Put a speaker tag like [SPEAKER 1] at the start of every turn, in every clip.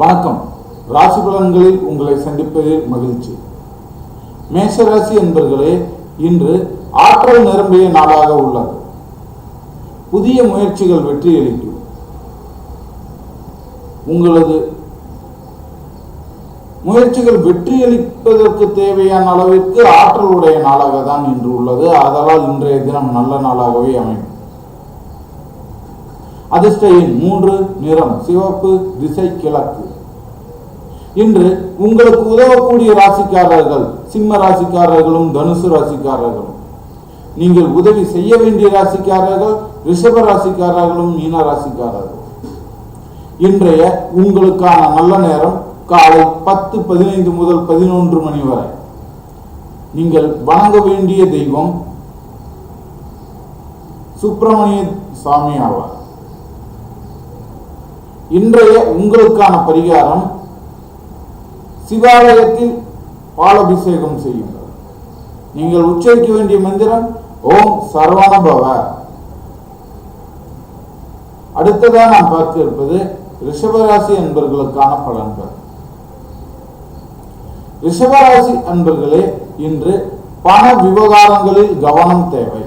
[SPEAKER 1] வணக்கம். ராசி பலன்களில் உங்களை சந்திப்பதில் மகிழ்ச்சி. மேஷராசி என்பர்களே இன்று ஆற்றல் நிரம்பிய நாளாக உள்ளது. புதிய முயற்சிகள் வெற்றியளிக்கும் உங்களது முயற்சிகள் வெற்றியளிப்பதற்கு தேவையான அளவிற்கு ஆற்றல் உடைய நாளாக தான் இன்று உள்ளது. ஆதலால் இன்றைய தினம் நல்ல நாளாகவே அமையும். அதிர்ஷ்ட எண் மூன்று நிறம் சிவப்பு திசை கிழக்கு. இன்று உங்களுக்கு உதவக்கூடிய ராசிக்காரர்கள் சிம்ம ராசிக்காரர்களும் தனுசு ராசிக்காரர்களும். நீங்கள் உதவி செய்ய வேண்டிய ராசிக்காரர்கள் ரிஷப ராசிக்காரர்களும் மீன ராசிக்காரர்கள். இன்றைய உங்களுக்கான நல்ல நேரம் காலை பத்து பதினைந்து முதல் பதினொன்று மணி வரை. நீங்கள் வணங்க வேண்டிய தெய்வம் சுப்பிரமணிய சாமி ஆவார். இன்றைய உங்களுக்கான பரிகாரம் சிவாலயத்தில் பாலபிஷேகம் செய்யுங்கள். நீங்கள் உச்சரிக்க வேண்டிய மந்திரம் ஓம் சரவண அடுத்ததாக நாம் பார்க்க இருப்பது ரிஷபராசி அன்பர்களுக்கான பலன்கள். ரிஷபராசி அன்பர்களே இன்று பண விவகாரங்களில் கவனம் தேவை.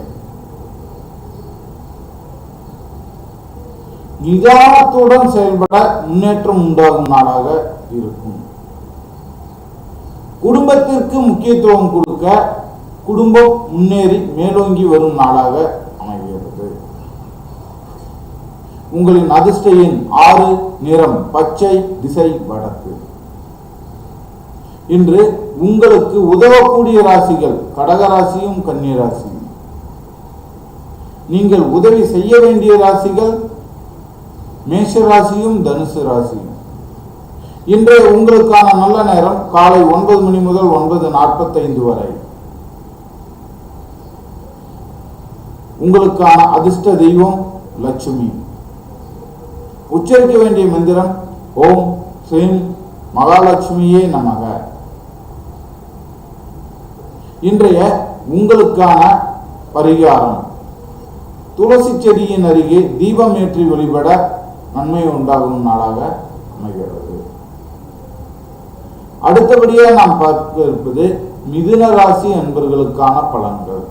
[SPEAKER 1] நிதானத்துடன் செயல்பட முன்னேற்றம் உண்டாகும் நாளாக இருக்கும். குடும்பத்திற்கு முக்கியத்துவம் கொடுக்க குடும்பம் முன்னேறி மேலோங்கி வரும் நாளாக அமைகிறது. உங்களின் அதிர்ஷ்ட எண் ஆறு நிறம் பச்சை திசை வடக்கு. இன்று உங்களுக்கு உதவக்கூடிய ராசிகள் கடகராசியும் கன்னிராசியும். நீங்கள் உதவி செய்ய வேண்டிய ராசிகள் மேஷராசியும் தனுசு ராசியும். இன்றைய உங்களுக்கான நல்ல நேரம் காலை ஒன்பது மணி முதல் ஒன்பது நாற்பத்தைந்து வரை. உங்களுக்கான அதிர்ஷ்ட தெய்வம் லட்சுமி. உச்சரிக்க வேண்டிய மந்திரம் ஓம் ஸ்ரீம் மகாலட்சுமியே நமக. இன்றைய உங்களுக்கான பரிகாரம். துளசி செடியின் அருகே தீபம் ஏற்றி வழிபட நன்மை உண்டாகும் நாளாக அமைகிறது. அடுத்தபடியாக நாம் பார்க்க இருப்பது மிதுன ராசி என்பர்களுக்கான பலன்கள்.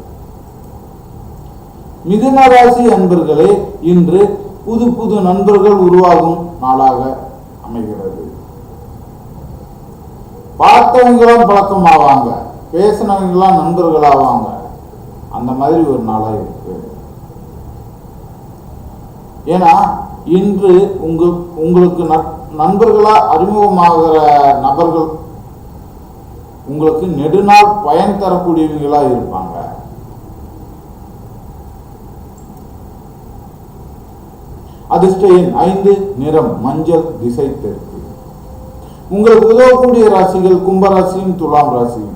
[SPEAKER 1] மிதுன ராசி என்பர்களே இன்று புது புது நண்பர்கள் உருவாகும் நாளாக அமைகிறது. பார்த்தவங்களாம் பழக்கமாவாங்க பேசினவங்களாம் நண்பர்களாவாங்க. அந்த மாதிரி ஒரு நாளா இருக்கு. ஏன்னா இன்று உங்க உங்களுக்கு நட்- நண்பர்களா அறிமுகமாகிற நபர்கள் உங்களுக்கு நெடுநாள் பயன் தரக்கூடியவங்களா இருப்பாங்க. அதிர்ஷ்ட எண் ஐந்து நிறம் மஞ்சள் திசை தெற்கு உங்களுக்கு உதவக்கூடிய ராசிகள் கும்பராசியும் துலாம் ராசியும்.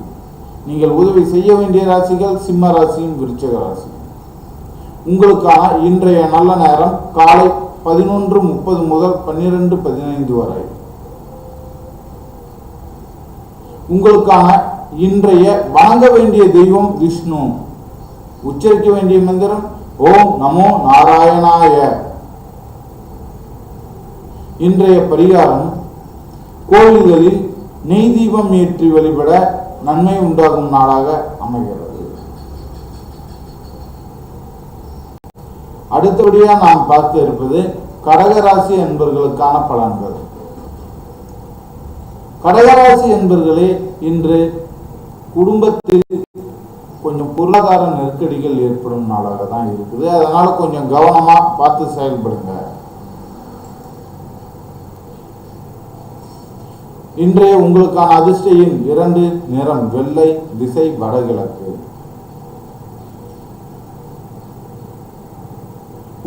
[SPEAKER 1] நீங்கள் உதவி செய்ய வேண்டிய ராசிகள் சிம்ம ராசியும் விருச்சக ராசியும். உங்களுக்கான இன்றைய நல்ல நேரம் காலை பதினொன்று முப்பது முதல் பன்னிரெண்டு பதினைந்து வரை. உங்களுக்கான இன்றைய வணங்க வேண்டிய தெய்வம் விஷ்ணு. உச்சரிக்க வேண்டிய மந்திரம் ஓம் நமோ நாராயணாய. இன்றைய பரிகாரம் கோவில்களில் நெய் தீபம் ஏற்றி வழிபட நன்மை உண்டாகும் நாளாக அமைகிறது. அடுத்தபடியாக நாம் பார்க்க இருப்பது கடகராசி என்பர்களுக்கான பலன்கள். கடகராசி என்பவர்களே இன்று குடும்பத்தில் கொஞ்சம் பொருளாதார நெருக்கடிகள் ஏற்படும் நாளாக தான் இருக்குது. அதனால கொஞ்சம் கவனமா பார்த்து செயல்படுங்க. இன்றைய உங்களுக்கான அதிர்ஷ்டையின் இரண்டு நிறம் வெள்ளை திசை வடகிழக்கு.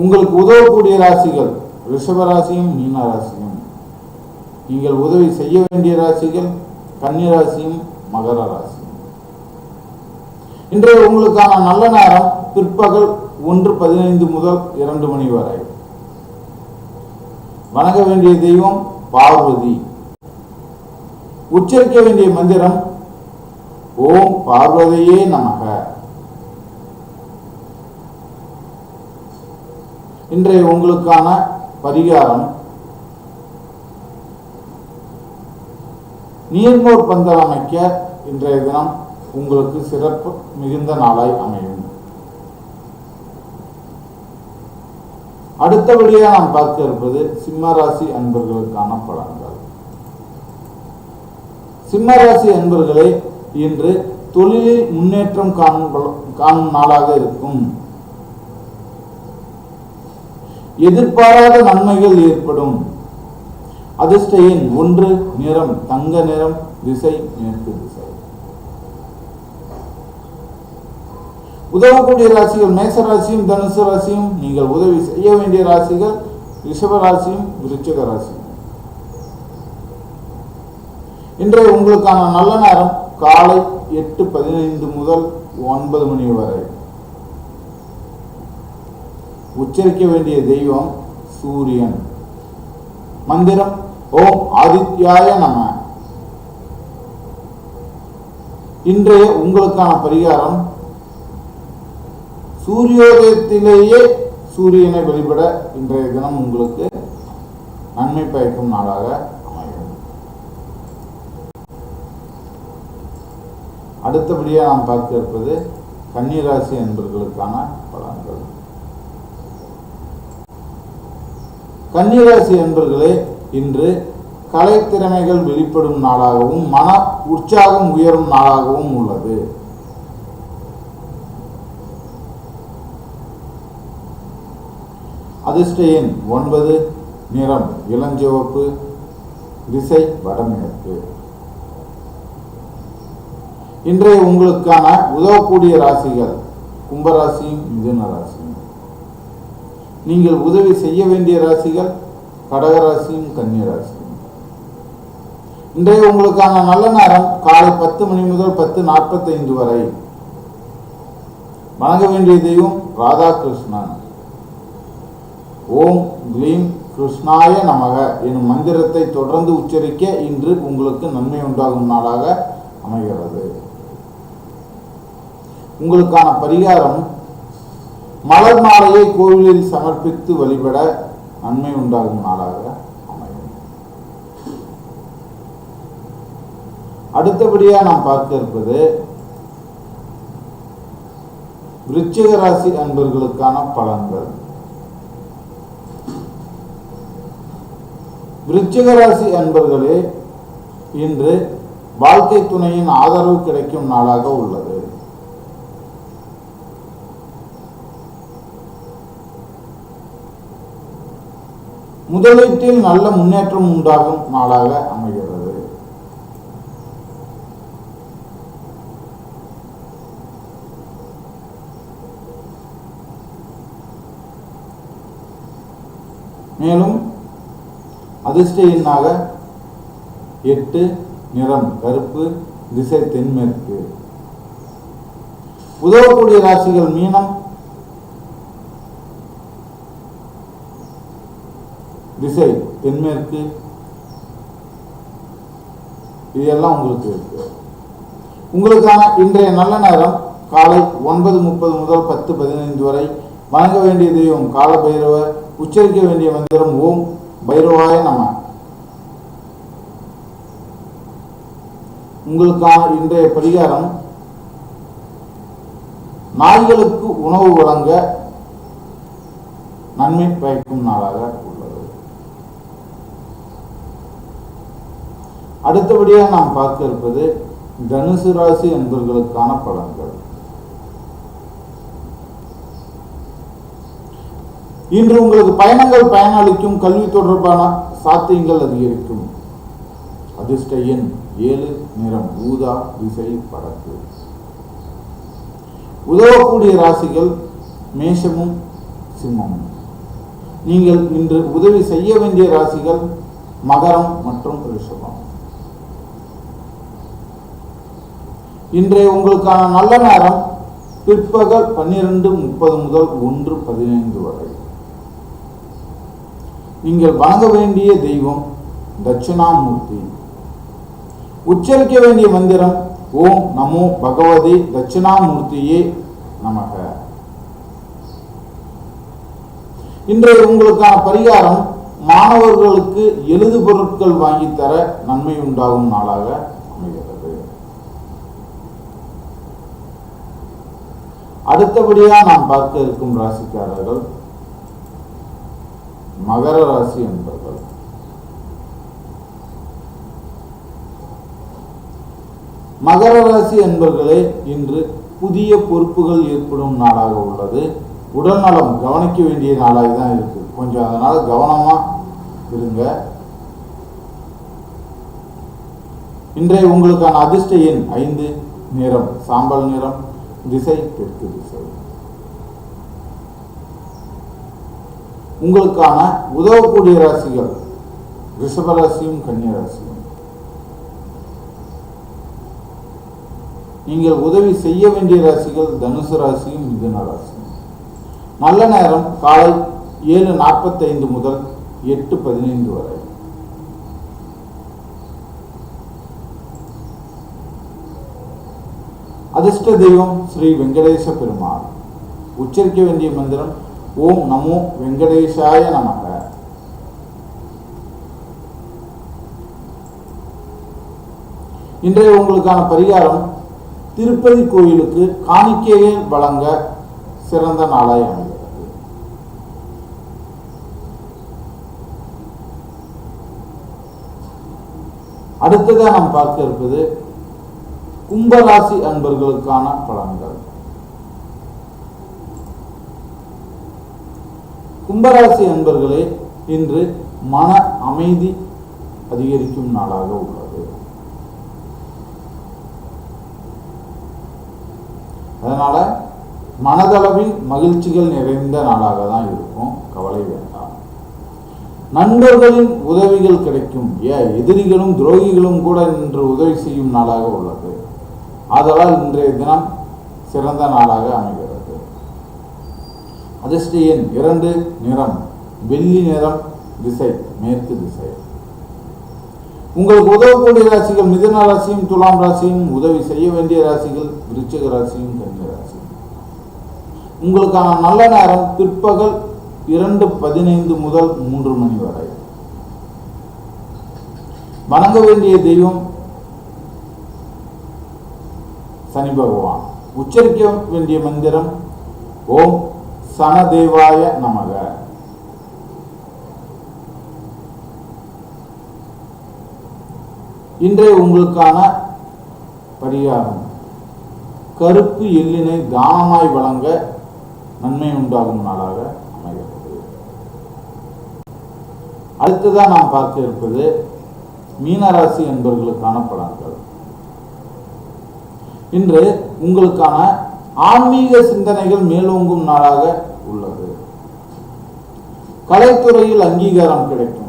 [SPEAKER 1] உங்களுக்கு உதவக்கூடிய ராசிகள் ரிஷப ராசியும் மீன ராசியும். நீங்கள் உதவி செய்ய வேண்டிய ராசிகள் கன்னி ராசியும் மகர ராசியும். இன்றைய உங்களுக்கான நல்ல நேரம் பிற்பகல் ஒன்று பதினைந்து முதல் இரண்டு மணி வரை. வணங்க வேண்டிய தெய்வம் பார்வதி. உச்சரிக்க வேண்டிய மந்திரம் ஓம் பார்வதியே நமக. இன்றைய உங்களுக்கான பரிகாரம் நீர்மோர் பந்தல் அமைக்க இன்றைய தினம் உங்களுக்கு சிறப்பு மிகுந்த நாளாய் அமையும். அடுத்தபடியாக நாம் பார்க்க இருப்பது சிம்மராசி அன்பர்களுக்கான பலன்கள். சிம்மராசி அன்பர்களே இன்று தொழிலில் முன்னேற்றம் காணும் காணும் நாளாக இருக்கும். எதிர்பாராத நன்மைகள் ஏற்படும். அதிர்ஷ்ட எண் ஒன்று நிறம் தங்க நிறம் திசை மேற்கு திசை. உதவக்கூடிய ராசிகள் மேச ராசியும் தனுசு ராசியும் நீங்கள் உதவி செய்ய வேண்டிய ராசிகள் ரிஷப ராசியும் விருச்சக ராசியும். இன்றைய உங்களுக்கான நல்ல நேரம் காலை எட்டு பதினைந்து முதல் ஒன்பது மணி வரை. உச்சரிக்க வேண்டிய தெய்வம் சூரியன். மந்திரம் ஓம் ஆதித்யாய நம. இன்றைய உங்களுக்கான பரிகாரம் சூரியோதயத்திலேயே சூரியனை வெளிப்பட இன்றைய தினம் உங்களுக்கு நன்மை பயக்கும் நாளாக அமையும். அடுத்தபடியாக நாம் பார்க்க இருப்பது கன்னிராசி என்பர்களுக்கான பலன்கள். கன்னிராசி என்பர்களே இன்று கலைத்திறமைகள் வெளிப்படும் நாளாகவும் மன உற்சாகம் உயரும் நாளாகவும் உள்ளது. அதிர்ஷ்ட எண் ஒன்பது நிறம் இளஞ்சிவப்பு திசை வடமேற்கு. இன்றைய உங்களுக்கான உதவக்கூடிய ராசிகள் கும்பராசியும் மிதுன ராசியும் நீங்கள் உதவி செய்ய வேண்டிய ராசிகள் கடகராசியும் கன்னிராசியும். இன்றைய உங்களுக்கான நல்ல நேரம் காலை பத்து மணி முதல் பத்து நாற்பத்தைந்து வரை. வணங்க வேண்டிய தெய்வம் ராதாகிருஷ்ணன் ஓம் கிரீம் கிருஷ்ணாய நமக எனும் மந்திரத்தை தொடர்ந்து உச்சரிக்க இன்று உங்களுக்கு நன்மை உண்டாகும் நாளாக அமைகிறது. உங்களுக்கான பரிகாரம் மலர் மாலையை கோவிலில் சமர்ப்பித்து வழிபட நன்மை உண்டாகும் நாளாக அமையும். அடுத்தபடியாக நாம் பார்க்க இருப்பது விருச்சிக ராசி அன்பர்களுக்கான பலன்கள். விருச்சிக ராசி அன்பர்களே இன்று வாழ்க்கை துணையின் ஆதரவு கிடைக்கும் நாளாக உள்ளது. முதலீட்டில் நல்ல முன்னேற்றம் உண்டாகும் நாளாக அமைகிறது. மேலும் அதிர்ஷ்ட எண்ணாக எட்டு நிறம் கருப்பு திசை தென்மேற்கு. உதவக்கூடிய ராசிகள் மீனம் திசை தென்மேற்கு இதெல்லாம் உங்களுக்கு இருக்கு. உங்களுக்கான இன்றைய நல்ல நேரம் காலை ஒன்பது முப்பது முதல் பத்து பதினைந்து வரை வணங்க வேண்டிய தெய்வம் கால பைரவர் உச்சரிக்க வேண்டிய மந்திரம் ஓம் பைரவாய நம. உங்களுக்கான இன்றைய பரிகாரம் நாய்களுக்கு உணவு வழங்க நன்மை பயக்கும் நாளாக உள்ளது அடுத்தபடியாக நாம் பார்க்க இருப்பது தனுசு ராசி என்பவர்களுக்கான பலன்கள். இன்று உங்களுக்கு பயணங்கள் பயனளிக்கும் கல்வி தொடர்பான சாத்தியங்கள் அதிகரிக்கும். அதிர்ஷ்ட எண் ஏழு நிறம் ஊதா திசை வடக்கு உதவக்கூடிய ராசிகள் மேஷமும் சிம்மமும். நீங்கள் இன்று உதவி செய்ய வேண்டிய ராசிகள் மகரம் மற்றும் ரிஷபம். இன்றைய உங்களுக்கான நல்ல நேரம் பிற்பகல் பன்னிரண்டு முப்பது முதல் ஒன்று பதினைந்து வரை. நீங்கள் வணங்க வேண்டிய தெய்வம் தட்சிணாமூர்த்தி. உச்சரிக்க வேண்டிய மந்திரம் ஓம் நமோ பகவதி தட்சிணாமூர்த்தியே நமக. இன்றைய உங்களுக்கான பரிகாரம் மாணவர்களுக்கு எழுது பொருட்கள் வாங்கித்தர தர நன்மை உண்டாகும் நாளாக அமைகிறது அடுத்தபடியா நாம் பார்க்க இருக்கும் ராசிக்காரர்கள் மகர ராசி என்பவர்கள். மகர ராசி என்பவர்களே இன்று புதிய பொறுப்புகள் ஏற்படும் நாளாக உள்ளது. உடல்நலம் கவனிக்க வேண்டிய நாளாக தான் இருக்கு. கொஞ்சம் அதனால கவனமா இருங்க. இன்றைய உங்களுக்கான அதிர்ஷ்ட எண் ஐந்து நிறம் சாம்பல் நிறம் திசை தெற்கு திசை. உங்களுக்கான உதவக்கூடிய ராசிகள் ரிஷபராசியும் கன்னியராசியும் நீங்கள் உதவி செய்ய வேண்டிய ராசிகள் தனுசு ராசியும் மிதுன ராசியும். நல்ல நேரம் காலை ஏழு நாற்பத்தைந்து முதல் எட்டு பதினைந்து வரை. அதிர்ஷ்ட தெய்வம் ஸ்ரீ வெங்கடேச பெருமாள். உச்சரிக்க வேண்டிய மந்திரம் ஓம் நமோ வெங்கடேசாய நமக. இன்றைய உங்களுக்கான பரிகாரம் திருப்பதி கோயிலுக்கு காணிக்கையை வழங்க சிறந்த நாளாய் அமைகிறது. அடுத்ததாக நாம் பார்க்க இருப்பது கும்பராசி அன்பர்களுக்கான பலன்கள். கும்பராசி அன்பர்களே இன்று மன அமைதி அதிகரிக்கும் நாளாக உள்ளது. அதனால மனதளவில் மகிழ்ச்சிகள் நிறைந்த நாளாக தான் இருக்கும். கவலை வேண்டாம். நண்பர்களின் உதவிகள் கிடைக்கும். ஏ எதிரிகளும் துரோகிகளும் கூட இன்று உதவி செய்யும் நாளாக உள்ளது. ஆதலால் இன்றைய தினம் சிறந்த நாளாக அமைகிறது. அதிர்ஷ்ட எண் இரண்டு நிறம். வெள்ளி நிறம் திசை. மேற்கு திசை. உங்களுக்கு உதவக்கூடிய ராசிகள் மிதன ராசியும் துலாம் ராசியும் உதவி செய்ய வேண்டிய ராசிகள் விருச்சிக ராசியும் கன்னிய ராசியும். உங்களுக்கான நல்ல நேரம் பிற்பகல் இரண்டு பதினைந்து முதல் மூன்று மணி வரை. வணங்க வேண்டிய தெய்வம் சனி பகவான் உச்சரிக்க வேண்டிய மந்திரம் ஓம் சனதேவாய நமக. இன்றைய உங்களுக்கான பரிகாரம். கருப்பு எள்ளினை தானமாய் வழங்க நன்மை உண்டாகும் நாளாக அமைகிறது அடுத்ததாக நாம் பார்க்க இருப்பது மீனராசி என்பவர்களுக்கான பலன்கள். இன்று உங்களுக்கான ஆன்மீக சிந்தனைகள் மேலோங்கும் நாளாக உள்ளது. கலைத்துறையில் அங்கீகாரம் கிடைக்கும்.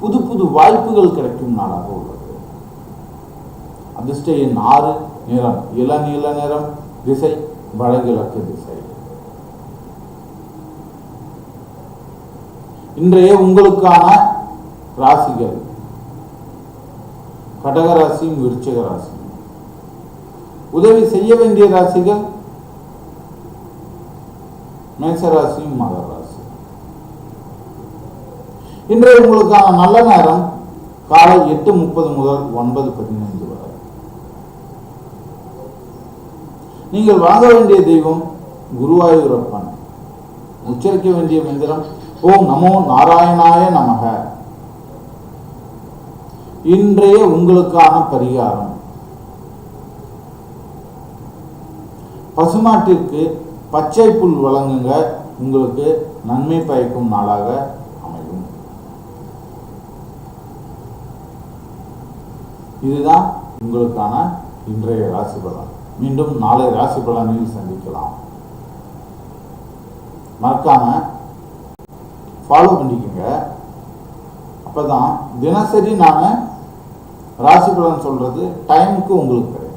[SPEAKER 1] புது புது வாய்ப்புகள் கிடைக்கும் நாளாக உள்ளது. அதிர்ஷ்ட எண் ஆறு நிறம் இளநீல நிறம் திசை வடகிழக்கு திசை. இன்றைய உங்களுக்கான ராசிகள். கடகராசியும் விருச்சிக ராசி. உதவி செய்ய வேண்டிய ராசிகள்? மேசராசியும் மகர ராசி. இன்றைய உங்களுக்கான நல்ல நேரம் காலை எட்டு முப்பது முதல் ஒன்பது பதினைந்து வரை. நீங்கள் வாங்க வேண்டிய தெய்வம் குருவாயூரப்பன். உச்சரிக்க வேண்டிய மந்திரம் ஓம் நமோ நாராயணாய நமக. இன்றைய உங்களுக்கான பரிகாரம். பசுமாட்டிற்கு பச்சை புல் வழங்குங்க. உங்களுக்கு நன்மை பயக்கும் நாளாக அமையும். இதுதான் உங்களுக்கான இன்றைய ராசி பலன். மீண்டும் நாளை ராசி பலனில் சந்திக்கலாம். மறக்காம ஃபாலோ பண்ணிக்கோங்க. அப்பதான் தினசரி நான் ராசி பலன் சொல்றது டைமுக்கு உங்களுக்கு கிடைக்கும்.